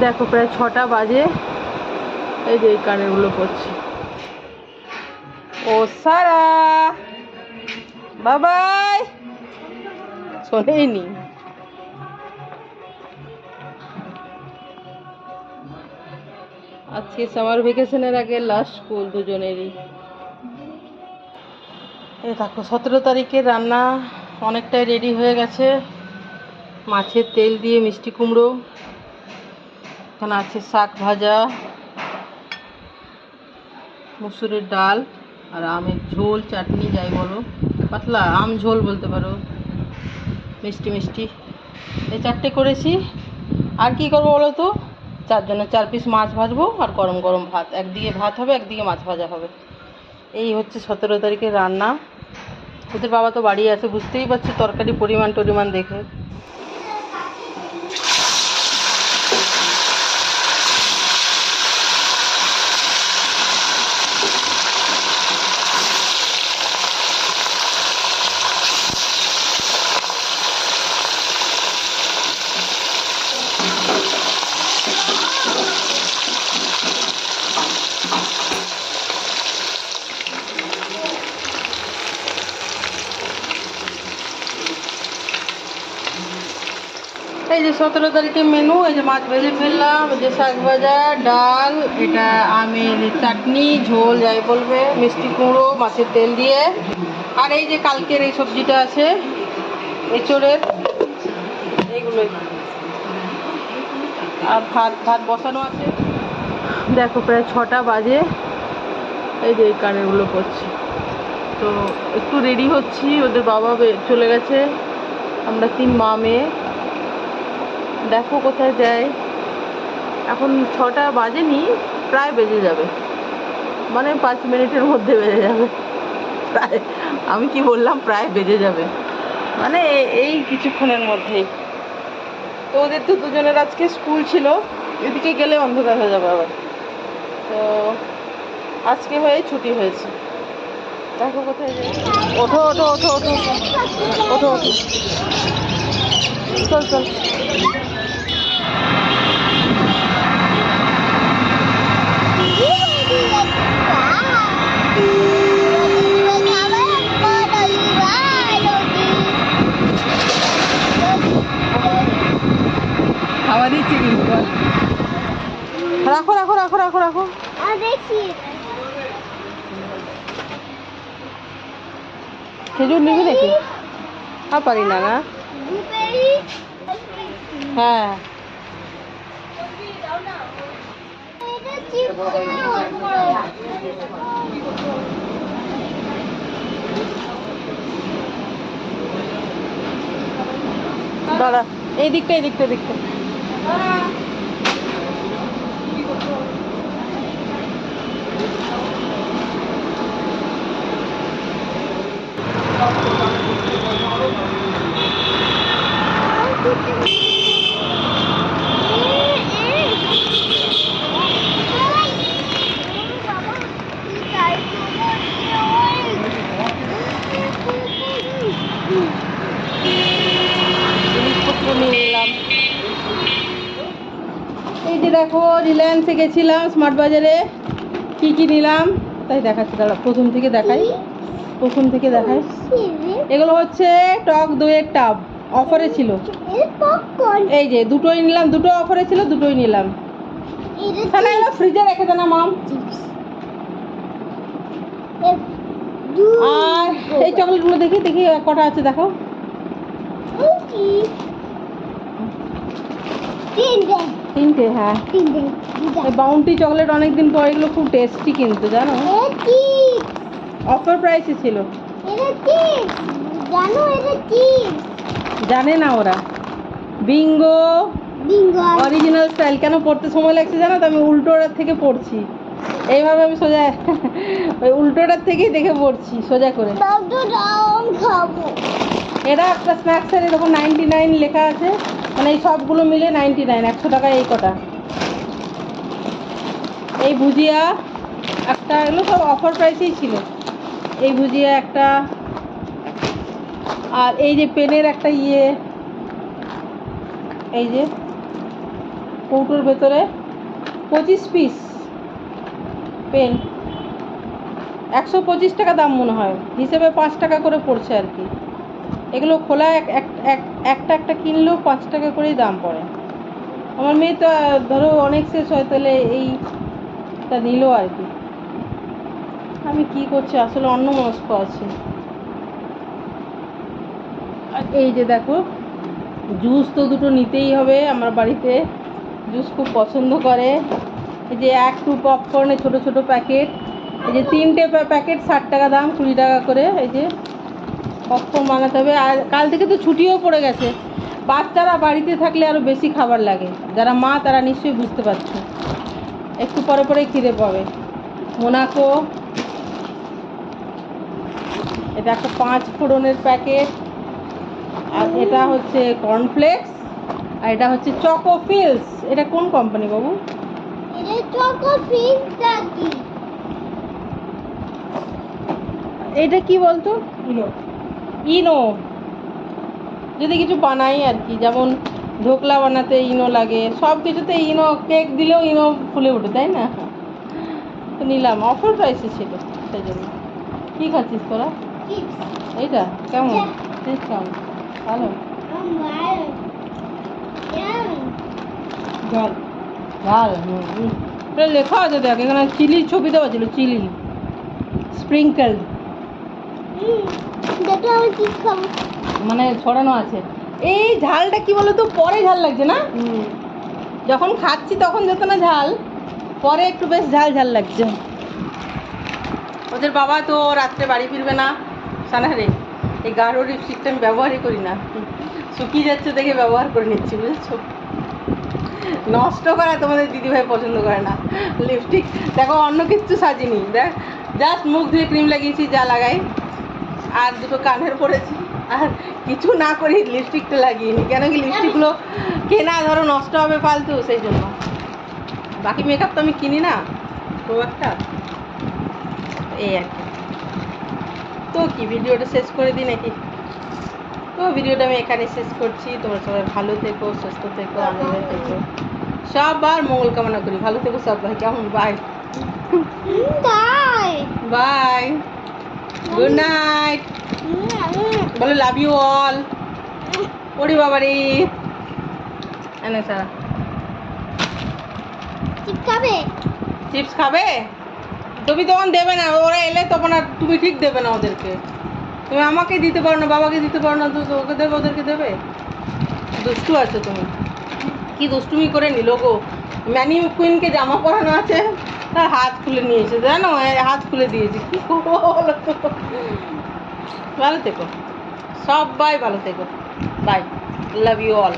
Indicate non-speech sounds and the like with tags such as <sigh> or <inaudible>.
দেখো, প্রায় ছটা বাজে। এই যে এই কানেরগুলো পড়ছি ও, সারা! বাবাই! শোনেইনি। আজকে সামার ভ্যাকেশনের আগে লাস্ট স্কুল দুজনেরই। এই দেখো, সতেরো তারিখে রান্না অনেকটাই রেডি হয়ে গেছে। মাছের তেল দিয়ে মিষ্টি কুমড়ো। এখানে আছে শাক ভাজা, মুসুরের ডাল আর আমের ঝোল, চাটনি, যাই বলো। পাতলা আম ঝোল বলতে পারো। মিষ্টি মিষ্টি। এই চারটে করেছি। আর কি করব বলো তো? চারজনের চার পিস মাছ ভাজবো আর গরম গরম ভাত। একদিকে ভাত হবে, একদিকে মাছ ভাজা হবে। এই হচ্ছে সতেরো তারিখের রান্না। ওদের বাবা তো বাড়ি আছে, বুঝতেই পারছি তরকারি পরিমাণ টরিমাণ দেখে। এই যে সতেরো তারিখের মেনু এই যে মাছ ভেজে ফেললাম যে শাক ভাজা, ডাল, এটা আমের চাটনি, ঝোল, যাই বলবে, মিষ্টি কুমড়ো, মাছের তেল দিয়ে। আর এই যে কালকের এই সবজিটা আছে, এঁচড়ের এইগুলোই আর ভাত ভাত বসানো আছে। দেখো প্রায় ছটা বাজে, এই যে এই কানেরগুলো করছি। তো একটু রেডি হচ্ছি, ওদের বাবা চলে গেছে। আমরা তিন মা মেয়ে। দেখো কোথায় যায়। এখন ছটা বাজেনি, প্রায় বেজে যাবে। মানে পাঁচ মিনিটের মধ্যে বেজে যাবে। প্রায়, আমি কি বললাম, প্রায় বেজে যাবে। মানে এই কিছুক্ষণের মধ্যেই। তো ওদের তো দুজনের আজকে স্কুল ছিল, এদিকে গেলে অন্ধকার হয়ে যাবে আবার। তো আজকে হয়ে ছুটি হয়েছে। দেখো কোথায় যাই ওঠো ওঠো ওঠো ওঠো। ওঠো ওঠো। চল চল খাবার দিচ্ছি কিন্তু বল। রাখো রাখো রাখো রাখো রাখো। খেজুর নিবি নাকি? আর পারি না না? হ্যাঁ। দাঁড়া এই দিকটা এই দিকটা দিকটা জিনিসপত্র নিয়ে নিলাম এই যে দেখো রিলায়েন্সে গেছিলাম স্মার্ট বাজারে কি কি নিলাম? তাই দেখাচ্ছি, দাঁড়া, প্রথম থেকে দেখাই। প্রথম থেকে দেখাই। এগুলো হচ্ছে টক দইয়ের টাব, অফারে ছিল। এই যে, দুটোই নিলাম, দুটো অফারে ছিল, দুটোই নিলাম। তাহলে এগুলো ফ্রিজে রেখে দে না মাম আর এই চকলেটগুলো দেখি দেখি, কটা আছে, দেখো। হ্যাঁ। এই বাউন্টি চকলেট অনেকদিন পর এগুলো খুব টেস্টি কিন্তু জানো? অফার প্রাইসে ছিল। জানো এটা কি জানে না ওরা। বিঙ্গো বিঙ্গো অরিজিনাল স্টাইল কেন পড়তে সময় লাগছে জানো তো? আমি উল্টোটার থেকে পড়ছি। এইভাবে আমি সোজা <laughs> ওই উল্টোটার থেকেই দেখে পড়ছি সোজা করে। এটা একটা স্ন্যাক্সের এরকম নাইনটি নাইন লেখা আছে। মানে এই সবগুলো মিলে নাইনটি নাইন একশো টাকা এই কটা। এই ভুজিয়া, একটা এগুলো সব অফার প্রাইসেই ছিল। এই ভুজিয়া একটা, আর এই যে পেনের একটা ইয়ে এই যে কৌটোর ভেতরে পঁচিশ পিস পেন একশো পঁচিশ টাকা দাম মনে হয়। হিসেবে পাঁচ টাকা করে পড়ছে আর কি। এগুলো খোলা এক, এক- এক- একটা একটা কিনলেও পাঁচ টাকা করেই দাম পড়ে। আমার মেয়ে তো ধরো অনেক শেষ হয়, তাহলে এইটা নিল আর কি। আমি কি করছি? আসলে অন্য মনস্ক আছে। আর এই যে দেখো জুস তো দুটো নিতেই হবে আমার বাড়িতে। জুস খুব পছন্দ করে। এই যে এক টু পপকর্নের ছোট ছোট প্যাকেট এই যে তিনটে প্যাকেট ষাট টাকা দাম, কুড়ি টাকা করে, এই যে। পপকর্ন বানাতে হবে। আর কাল থেকে তো ছুটিও পড়ে গেছে। বাচ্চারা বাড়িতে থাকলে আরও বেশি খাবার লাগে। যারা মা তারা নিশ্চয়ই বুঝতে পারছে। একটু পরে পরে খিদে পাবে। মোনাকো এটা একটা পাঁচ ফোড়নের প্যাকেট। আর এটা হচ্ছে কর্নফ্লেক্স আর এটা হচ্ছে চকো ফিলস এটা কোন কোম্পানি বাবু? এটা চকো কি এটা কি বলতো? ইনো। যদি কিছু বানাই আর কি যেমন ঢোকলা বানাতে ইনো লাগে সব কিছুতে ইনো কেক দিলেও ইনো ফুলে ওঠে তাই না? তো নিলাম অফার প্রাইসে ছিল সেই জন্য। কী খাচ্ছিস তোরা? এইটা কেমন? কেমন? ভালো। ঝাল। ঝাল হুম। এটা লেখা আছে দেখ এখানে চিলি ছবি দেওয়া ছিল চিলি। স্প্রিঙ্কেল দেখো আমি চিপস খাব? মানে ছড়ানো আছে। এই ঝালটা কি বলতো? পরে ঝাল লাগছে না? যখন খাচ্ছি তখন যেত না ঝাল পরে একটু বেশ ঝাল ঝাল লাগছে। ওদের বাবা তো রাত্রে বাড়ি ফিরবে না। সানারে এই গাঢ় লিপস্টিকটা আমি ব্যবহারই করি না। শুকিয়ে যাচ্ছে দেখে ব্যবহার করে নিচ্ছি বুঝেছ? নষ্ট করা তোমাদের দিদিভাই পছন্দ করে না। লিপস্টিক দেখো অন্য কিচ্ছু সাজিনি। দেখ জাস্ট মুখ ধুয়ে ক্রিম লাগিয়েছি যা লাগাই। আর দুটো কানের পরেছি। আর কিছু না করি লিপস্টিকটা লাগিয়ে কেন কি লিপস্টিকগুলো কেনা ধরো নষ্ট হবে ফালতু সেই জন্য। বাকি মেকআপ তো আমি কিনি না তো একটা। এই আর কি। তো কি ভিডিওটা শেষ করে দিই নাকি? তো ভিডিওটা আমি এখানে শেষ করছি। তোমরা সবাই ভালো থেকো সুস্থ থেকো আনন্দে থেকো। সবার মঙ্গল কামনা করি। ভালো থেকো সবাই। কেমন? বাই বাই গুড নাইট বলো লাভ ইউ অল ওরে বাবারে। এনে সারা চিপস খাবে? চিপস খাবে? তুমি তখন দেবে না ওরা এলে তখন আর তুমি ঠিক দেবে না ওদেরকে। তুমি আমাকে দিতে পারো না বাবাকে দিতে পারো না ওকে দেবে ওদেরকে দেবে? দুষ্টু আছো তুমি। কি দুষ্টুমি করে নিল গো? ম্যানি কুইনকে জামা পরানো আছে? হাত খুলে নিয়েছে, জানো? হাত খুলে দিয়েছে। কি বলো? ভালো থেকো। সবাই ভালো থেকো। By love you all